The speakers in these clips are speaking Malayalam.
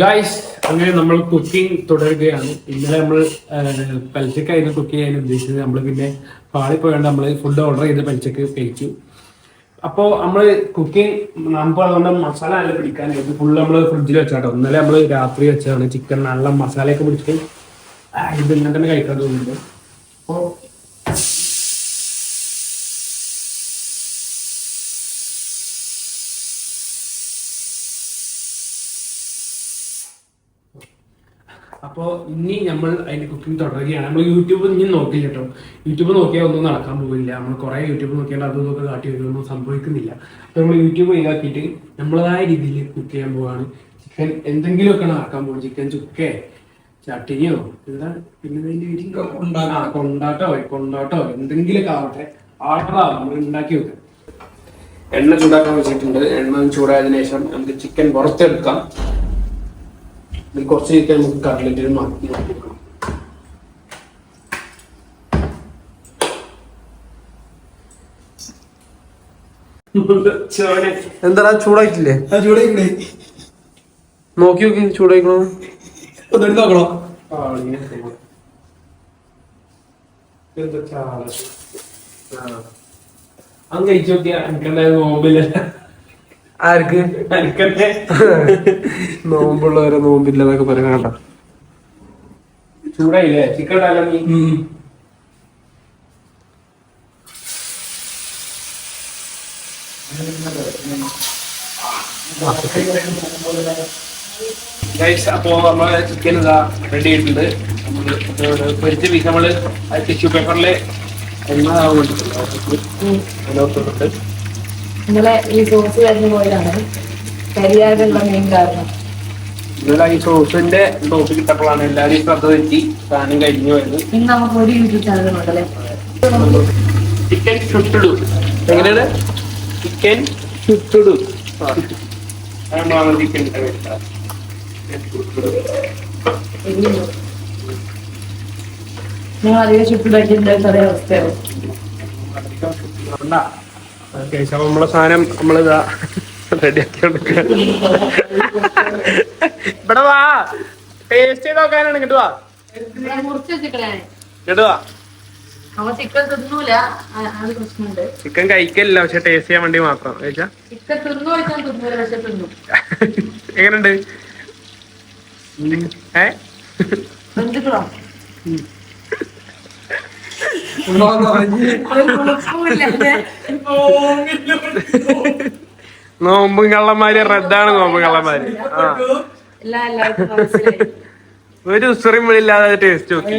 ഗായ്സ് അങ്ങനെ നമ്മൾ കുക്കിംഗ് തുടരുകയാണ്. ഇന്നലെ നമ്മൾ പലിച്ചക്കായിരുന്നു കുക്ക് ചെയ്യാൻ ഉദ്ദേശിച്ചത് നമ്മൾ പിന്നെ പാളി പോയാണ്ട് നമ്മൾ ഫുഡ് ഓർഡർ ചെയ്ത് പലിച്ചക്ക് കഴിച്ചു. അപ്പോൾ നമ്മൾ കുക്കിംഗ് നമുക്ക് അതുകൊണ്ട് മസാല നല്ല പിടിക്കാനായിട്ട് ഫുള്ള് നമ്മൾ ഫ്രിഡ്ജിൽ വെച്ചാട്ടോ. ഇന്നലെ നമ്മൾ രാത്രി വെച്ചാണ് ചിക്കൻ നല്ല മസാലയൊക്കെ പിടിച്ചിട്ട് ഇത് ഇങ്ങനെ തന്നെ കഴിക്കാൻ തോന്നുന്നുണ്ട് അപ്പോ അപ്പോ ഇനി നമ്മൾ അതിന്റെ കുക്കിംഗ് തുടരുകയാണ്. നമ്മൾ യൂട്യൂബ് ഇനി നോക്കില്ല കേട്ടോ. യൂട്യൂബ് നോക്കിയാൽ ഒന്നും നടക്കാൻ പോകില്ല നമ്മൾ കുറേ യൂട്യൂബ് നോക്കിയാൽ അതും ഇതൊക്കെ കാട്ടി വരുമൊന്നും സംഭവിക്കുന്നില്ല. അപ്പോൾ നമ്മൾ യൂട്യൂബ് ഒഴിവാക്കിയിട്ട് നമ്മളതായ രീതിയിൽ കുക്ക് ചെയ്യാൻ പോവാണ്. ചിക്കൻ എന്തെങ്കിലുമൊക്കെ ആക്കാൻ പോകും ചിക്കൻ ചുക്കേ ചട്ടിനിയോ എന്താ പിന്നെ അതിന്റെ വീട്ടിൽ ആ, കൊണ്ടാട്ടോ കൊണ്ടാട്ടോ എന്തെങ്കിലുമൊക്കെ ആവട്ടെ. ആട്ടറാവും നമ്മൾ ഉണ്ടാക്കി വെക്കാം. എണ്ണ ചൂടാക്കാൻ വെച്ചിട്ടുണ്ട്. എണ്ണ ചൂടായതിനു ശേഷം നമുക്ക് ചിക്കൻ പുറത്തെടുക്കാം ഇതിൽ കുറച്ച് കഴിക്കാൻ നമുക്ക് കട്ട്ലറ്റിൽ മാറ്റി എന്താ ചൂടായിട്ടില്ലേ? നോക്കി നോക്കി ചൂടായിക്കണോ? അങ്ങനെ നോക്കണോ. അങ്ങ് നോമ്പില്ല ആർക്ക്? നോമ്പുള്ളവരെ നോമ്പില്ല എന്നൊക്കെ പറയാൻ കണ്ട? ചൂടായില്ലേ? ചിക്കൻ അപ്പോ നമ്മളെ ചിക്കൻ ഇതാ റെഡി ആയിട്ടുണ്ട്. നമ്മൾ പൊരിച്ച പീസ് നമ്മൾ ടിഷ്യൂ പേപ്പറിലെ എണ്ണ അതിനകത്തോട്ട് ഇന്നലെ ഈ സോസ് കഴിഞ്ഞ പോയതാണ്. കരിയാറുള്ള മെയിൻ കാരണം. ഇന്നലെ ഈ സോസിന്റെ ടോപ്പിക് ഇട്ടപ്പോഴാണ് എല്ലാവരും ശ്രദ്ധ തെറ്റി സാധനം കഴിഞ്ഞു പോയത്. ഇന്ന് നമുക്ക് ഒരു യൂട്യൂബ് ചാനൽ ഉണ്ടല്ലേ? ചിക്കൻ ചുട്ടിടു എങ്ങനെയാണ്? ചിക്കൻ ചുട്ടിടു ചിക്കൻ നിങ്ങൾ അധികം ചെറിയ അവസ്ഥയാവും. നമ്മളെ സാധനം നമ്മളിതാ റെഡിയാക്കി ഇവിടെ വാ. ടേസ്റ്റ് ചെയ്ത് നോക്കാനാണ് ഇങ്ങോട്ട് വാ. ഇങ്ങോട്ട് ചിക്കൻ കഴിക്കല്ല പക്ഷെ ടേസ്റ്റ് ചെയ്യാൻ വേണ്ടി മാത്രം. എങ്ങനെയുണ്ട്? ഏ? നോമ്പും കള്ളന്മാര് റദ്ദാണ് നോമ്പും കള്ളന്മാര്. ഒരു ഉസറിയും വിളില്ലാതെ ടേസ്റ്റ് നോക്കി.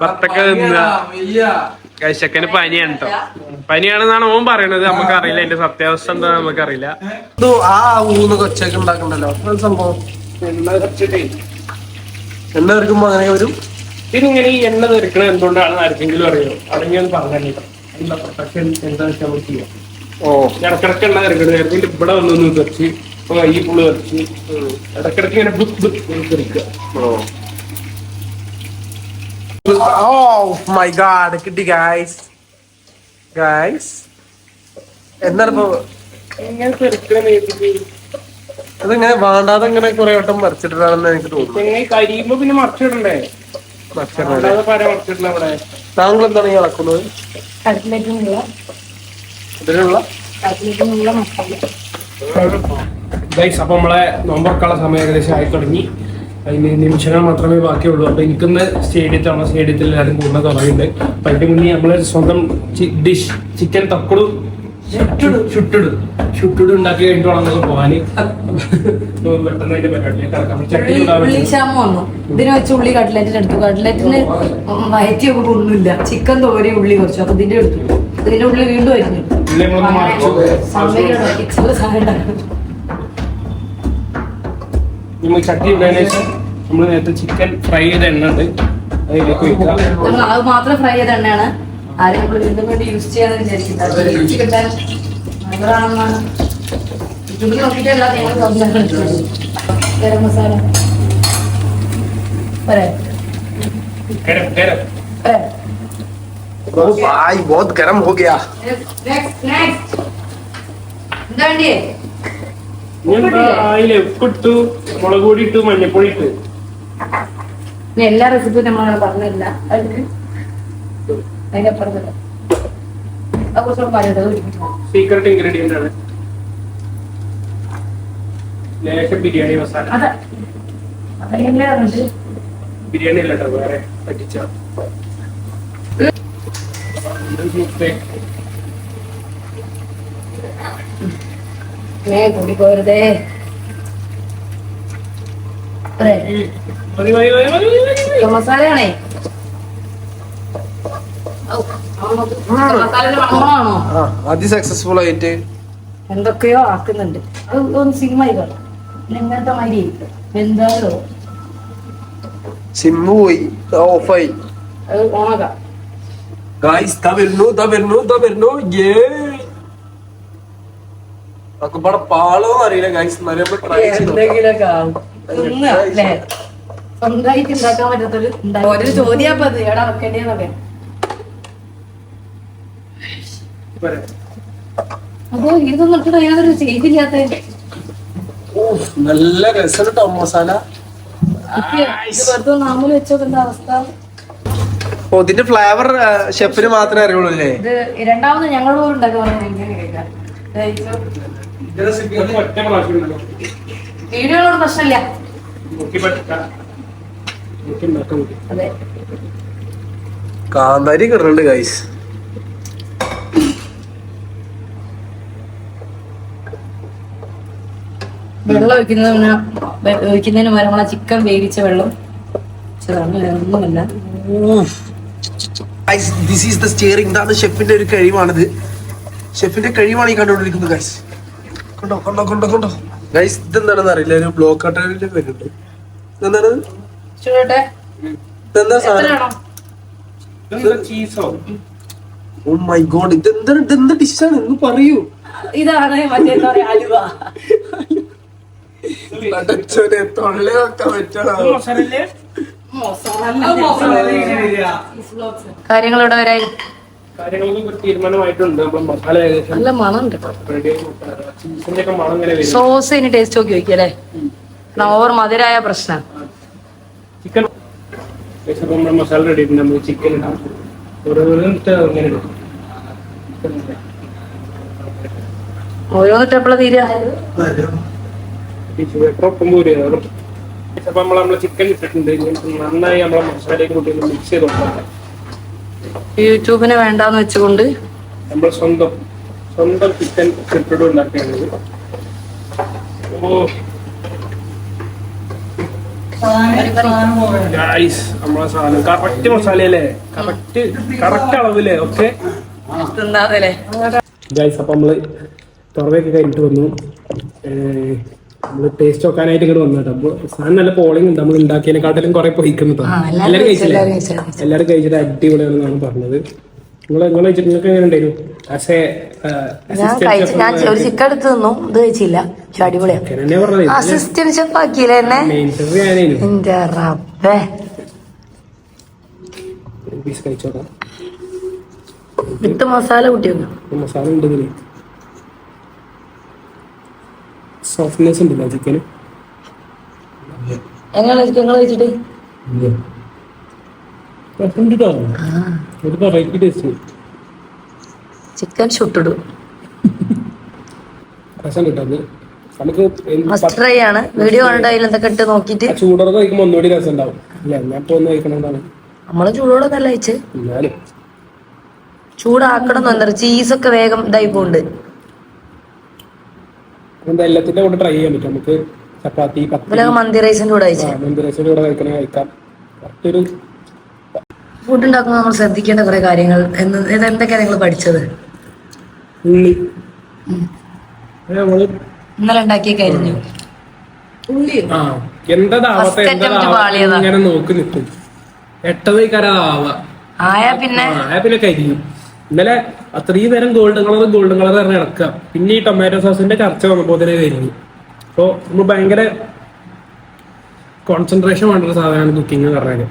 ഭർത്തക്ക കശക്കന് പനിയാണ് കേട്ടോ പനിയാണെന്നാണ് ഓൻ പറയണത്. നമുക്ക് അറിയില്ല. അതിന്റെ സത്യാവസ്ഥ എന്താ നമുക്ക് അറിയില്ല. ആ ഊന്ന് കൊച്ചൊക്കെ ഉണ്ടാക്കണ്ടല്ലോ? സംഭവം. എണ്ണ എടുക്കുമ്പോ അങ്ങനെ വരും. ഇതിങ്ങനെ ഈ എണ്ണ തെറിക്കണത് എന്തുകൊണ്ടാണെന്ന് ആർക്കെങ്കിലും അറിയോ? അല്ലെങ്കിൽ ഒന്ന് പറഞ്ഞു എന്താ പ്രൊട്ടക്ഷൻ? എന്താ വെച്ചാൽ നമുക്ക് ചെയ്യാം ഓ ഇടക്കിടക്ക് എണ്ണ തെറിക്കണത് നേരത്തെ ഇവിടെ വന്നൊന്ന് തെറിച്ച് ഇപ്പൊ ഈ പുൾ തെറിച്ച് ഇടക്കിടക്ക് ഇങ്ങനെ ബുക്ക് ബുക്ക് തെറിക്കുക. ഓ. മൈ ഗാഡ് കിട്ടി ഗായ്സ് ഗായ്സ് എന്താണ് ഇപ്പൊ? തെറിക്കണ അതിങ്ങനെ വേണ്ടാതെ ഇങ്ങനെ കുറെ വട്ടം മറിച്ചിട്ടാണെന്ന് എനിക്ക് തോന്നുന്നു. കരിയുമ്പോ പിന്നെ മറിച്ചിടണ്ടേ? താങ്കൾ എന്താണ് ഈ അളക്കുന്നത്? അപ്പൊ നമ്മളെ നോമ്പറക്കാനുള്ള സമയം ഏകദേശം ആയി തുടങ്ങി. അതിന് നിമിഷങ്ങൾ മാത്രമേ ബാക്കിയുള്ളൂ. അപ്പൊ എനിക്കൊന്ന് സ്റ്റേഡിയത്താണ് സ്റ്റേഡിയത്തിൽ എല്ലാവരും കൂടുതൽ തുടങ്ങിയിട്ടുണ്ട്. അപ്പൊ അതിന്റെ മുന്നേ നമ്മൾ സ്വന്തം ഡിഷ് ചിക്കൻ തക്കടും ചുട്ടിടും ചുട്ടിടും ചുട്ടിടും ഉണ്ടാക്കി കഴിഞ്ഞിട്ട് വേണം നമുക്ക് പോവാന് പെട്ടെന്ന് അതിന്റെ പരിപാടിയിലേക്ക് കിടക്കാം ചട്ടി ചൂടാൻ ഉള്ളി വേണ്ടി. വന്നു. ഇതിന് വെച്ച് ഉള്ളി കട്ട്ലറ്റിന് എടുത്തു. കട്ട്ലറ്റിന് വയറ്റി ഒക്കെ ഒന്നുമില്ല ചിക്കൻ തോരി ഉള്ളി കുറച്ചു. അപ്പൊ ഇതിന്റെ എടുത്തു. ഇതിന്റെ ഉള്ളി വീണ്ടും ഉണ്ടായിരുന്നു. നമ്മൾ ചട്ടി ഇടുന്നതിന് നമ്മൾ നേരത്തെ ചിക്കൻ ഫ്രൈ ചെയ്ത എണ്ണ ഉണ്ട് അതിലേക്ക് ഒഴിക്കുക. നമ്മൾ അത് മാത്രം ഫ്രൈ ചെയ്ത എണ്ണയാണ്. ആരും നമ്മൾ വീണ്ടും വേണ്ടി യൂസ് ചെയ്യാന്ന് വിചാരിക്കുന്നത് രുചി കിട്ടാൻ നല്ലതാണെന്നാണ് യൂട്യൂബിൽ നോക്കിയിട്ടല്ല നിങ്ങൾ സംസാരിക്കുന്നത് ഗരം മസാല പോരെ? കരം കരം പോരെ? ओ भाई बहुत गर्म हो गया Next, next. എന്താ വേണ്ടിയേ ഇനി എന്താ ആയില്ലേ ഉപ്പിട്ടു മുളക് പൊടി ഇട്ടു മഞ്ഞപ്പൊടി ഇട്ടു ഇനി എല്ലാ റെസിപ്പിയും നമ്മളങ്ങനെ പറഞ്ഞില്ല അതിന് അതിന്റെ അപ്പുറത്തില്ല അത് കുറച്ചുകൂടെ പറയുന്നത് അത് ഒഴിപ്പിക്കണം. സീക്രട്ട് ഇൻഗ്രീഡിയന്റ് ആണ് ലേശം ബിരിയാണി മസാല. ബിരിയാണി അല്ല കേട്ടോ വേറെ പറ്റിച്ച. കൂടി പോരുതേ. മസാലയാണേ. ഔ, നമുക്ക് ചിക്കൻ മസാലയുടെ മണമാണോ ആ അതി സക്സസ്ഫുൾ ആയിട്ട്. എന്തൊക്കെയോ ആക്കുന്നുണ്ട്. അത് ഒന്ന് സിനിമ കാണാം ഇങ്ങനത്തെ മാതിരി എന്തായാലോ സിമ്മ് പോയി ഓഫായി. അത് ഓണക്കാം. ഗായ്സ് ദാ വരുന്നു ദാ വരുന്നു ദാ വരുന്നു. ഏ നമുക്കിവിടെ പാളോന്ന് അറിയില്ല ഗായ്സ്? സ്വന്തമായിട്ട് ഉണ്ടാക്കാൻ പറ്റാത്തൊരു ഒരു ചോദ്യം അപ്പൊ അത് എവിടെ വെക്കേണ്ടതെന്നൊക്കെ. പോരെ. ഇതൊന്നും യാതൊരു ചെയ്തില്ലാത്ത നല്ല രസം കേട്ടോ മസാല ഓ ഇതിന്റെ ഫ്ലേവർ ഷെഫിന് മാത്രമേ അറിയുള്ളൂ അല്ലേ? രണ്ടാമത്. വീഡിയോയോട് പ്രശ്നമില്ല. കാന്താരി കിടന്നുണ്ട് ഗൈസ് വെള്ളം ഒഴിക്കുന്നതിന് ഒഴിക്കുന്നതിന് പകരം നമ്മളെ ചിക്കൻ വേവിച്ച വെള്ളം ഒന്നുമല്ല. ദിസ് ഈസ് ദ സ്റ്റിയറിംഗ് ഇതാണ് ഷെഫിന്റെ ഒരു കഴിവാണിത്. ഷെഫിന്റെ കഴിവാണ് ഈ കണ്ടുകൊണ്ടിരിക്കുന്നത് ഗൈസ് കണ്ടോ കണ്ടോ കണ്ടോ കണ്ടോ. ഗൈസ് ഇതെന്താണെന്ന് അറിയില്ല. ഒരു ബ്ലോക്ക് കട്ടറിന്റെ പേരുണ്ട് എന്താണ് ഇതെന്താ സാധനം? ചീസോ ഓ? മൈ ഗോഡ് ഇതെന്താണ്? ഇതെന്താ ഡിഷാണ് എന്ന് പറയൂ. ഇതാണ് മറ്റേ എന്താ പറയാ അലുവ. പടച്ചോനെ തൊള്ള വെക്കാൻ പറ്റണോ കാര്യങ്ങൾ ഇവിടെ വരായി നല്ല മണം സോസ് ഇനി ടേസ്റ്റ് നോക്കി വെക്കല്ലേ ഓവർ മധുരായ പ്രശ്നം. ചിക്കൻ. മസാല റെഡി നമ്മൾ ചിക്കൻ ഇടാം. ഓരോന്നിട്ട് അങ്ങനെ തീരുക ഒപ്പം പോരും അപ്പൊ നമ്മൾ നമ്മളെ ചിക്കൻ ഇട്ടിട്ടുണ്ട്. നന്നായി നമ്മളെ മസാലയൊക്കെ കൂട്ടി മിക്സ് ചെയ്ത് കൊടുക്കാം. യൂട്യൂബിന് വേണ്ടാന്ന് വെച്ചുകൊണ്ട് നമ്മൾ സ്വന്തം സ്വന്തം ചിക്കൻ ഇട്ടിട്ട് ഉണ്ടാക്കുകയാണിത് ഗൈസ് ഗായ്സ് നമ്മളെ സാധനം. കറക്റ്റ് മസാലയല്ലേ കറക്റ്റ് കറക്റ്റ് അളവില്ലേ ഓക്കെ? തിന്നാതല്ലേ ഗായ്സ് അപ്പൊ നമ്മൾ തുറവയൊക്കെ കഴിഞ്ഞിട്ട് വന്നു. ഏഹ് നമ്മൾ ടേസ്റ്റ് നോക്കാനായിട്ട് ഇങ്ങോട്ട് വന്നു കേട്ടോ. സാധനം നല്ല പോളിംഗ് ഉണ്ട്. നമ്മൾ ഉണ്ടാക്കിയതിനെക്കാട്ടിലും കുറെ പൊയ്ക്കുന്നത് ആ, എല്ലാവരും കഴിച്ചില്ലേ എല്ലാവരും കഴിച്ചു, കഴിച്ചിട്ട് അടിപൊളിയാണെന്നാണ് പറഞ്ഞത്. നിങ്ങൾ നിങ്ങൾ നിങ്ങൾക്ക് എങ്ങനെ ഉണ്ടായിരുന്നു? ആസ് എ ഞാൻ ഒരു ചിക്കൻ എടുത്ത് തിന്നു. ഇത് കഴിച്ചില്ല. പക്ഷെ അടിപൊളിയാണ് എന്നെ പറഞ്ഞത്. അസിസ്റ്റന്റ് ഷെഫ് ആക്കിയില്ലേ എന്നെ? മെയിൻ ചെറിയ ഞാനേനു. എന്റെ റബ്ബേ. പീസ് കഴിച്ചോക്കാം വിത്ത് മസാല കുട്ടിയൊന്നും മസാല ഉണ്ട് ഇതിന് സോഫ്റ്റ്നെസ് ഉണ്ടല്ലോ ചിക്കന് എങ്ങനെ ചിക്കൻ നമുക്ക് ട്രൈ ആണ്. വീഡിയോ കണ്ടിട്ട് അതിൽ എന്തൊക്കെ ഇട്ട് നോക്കിയിട്ട്. ആ ചൂടോടെ കഴിക്കുമ്പോൾ ഒന്നുകൂടി രസം ഉണ്ടാവും ഞാൻ നമ്മൾ ചൂടോടെ നല്ല ചൂടാക്കണം ചീസൊക്കെ വേഗം ഇതായി പോണ്ട് എന്താ എല്ലാത്തിന്റെ കൂടെ ട്രൈ ചെയ്യാൻ പറ്റും. നമുക്ക് ചപ്പാത്തി മന്തി റൈസിന്റെ കൂടെ കഴിച്ച്. മന്ദിരസിന്റെ കൂടെ കഴിക്കണേ കഴിക്കാം. കറക്റ്റ് ഫുഡ് ഉണ്ടാക്കുമ്പോൾ നമ്മൾ ശ്രദ്ധിക്കേണ്ട കുറെ കാര്യങ്ങൾ. എന്ന് ഇത് എന്തൊക്കെയാ നിങ്ങൾ പഠിച്ചത്? ഉള്ളി. ഇന്നലെ ഉണ്ടാക്കിയ attempt ഇങ്ങനെ നോക്കി നിൽക്കും. എട്ടത് ആയാ പിന്നെ? പിന്നെ കരിയും ഇന്നലെ അത്രയും നേരം ഗോൾഡൻ കളർ ഗോൾഡൻ കളർ തന്നെ ഇറക്കാം പിന്നെ ഈ ടൊമാറ്റോ സോസിന്റെ ചർച്ച വന്നപ്പോ തന്നെ കഴിഞ്ഞു. അപ്പോൾ നമ്മൾ ഭയങ്കര കോൺസെൻട്രേഷൻ വേണ്ട ഒരു സാധനമാണ് കുക്കിംഗ് എന്ന് പറഞ്ഞാൽ.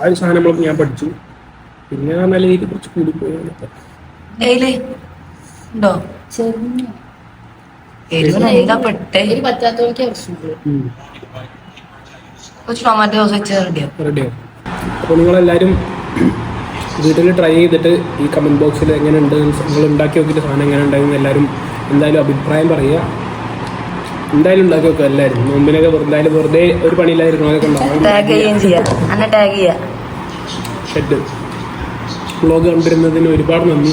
ആ ഒരു സാധനം നമ്മൾ ഞാൻ പഠിച്ചു. പിന്നെ നല്ല രീതിയിൽ കുറച്ച് കൂടിപ്പോയി. ഡെയിലി ഉണ്ടോ? എരിവിന് എന്താ പെട്ടേ. എരി പറ്റാത്തവർക്ക് പ്രശ്നമുള്ളൂ കുറച്ച് ടൊമാറ്റോ സോസ് വെച്ച് റെഡിയാവും റെഡിയാവും അപ്പോൾ നിങ്ങളെല്ലാവരും വീട്ടിൽ ട്രൈ ചെയ്തിട്ട് ഈ കമന്റ് ബോക്സിൽ എങ്ങനെ ഉണ്ട് നിങ്ങൾ ഉണ്ടാക്കി നോക്കിയിട്ട് സാധനം എങ്ങനെ ഉണ്ടായിരുന്നു എല്ലാവരും എന്തായാലും അഭിപ്രായം പറയുക. എന്തായാലും ഉണ്ടാക്കി നോക്കുക എല്ലാവരും. നോമ്പിനൊക്കെ എന്തായാലും വെറുതെ ഒരു പണിയില്ലായിരുന്നു ടാഗ് ഉണ്ടാവും. ഷെഡ് വ്ളോഗ് കണ്ടിരുന്നതിന് ഒരുപാട് നന്ദി.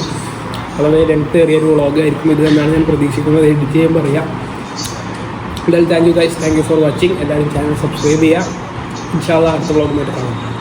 വളരെ ലെങ്ത് ഏറിയൊരു വ്ളോഗ് ആയിരിക്കും ഇത് എന്നാണ് ഞാൻ പ്രതീക്ഷിക്കുന്നത്. എഡിറ്റ് ചെയ്യാൻ പറയാം. എന്തായാലും thank you guys thank you for watching എല്ലാവരും ചാനൽ സബ്സ്ക്രൈബ് ചെയ്യുക. ഇൻഷാല്ല അടുത്ത വ്ളോഗുമായിട്ട് കാണാം.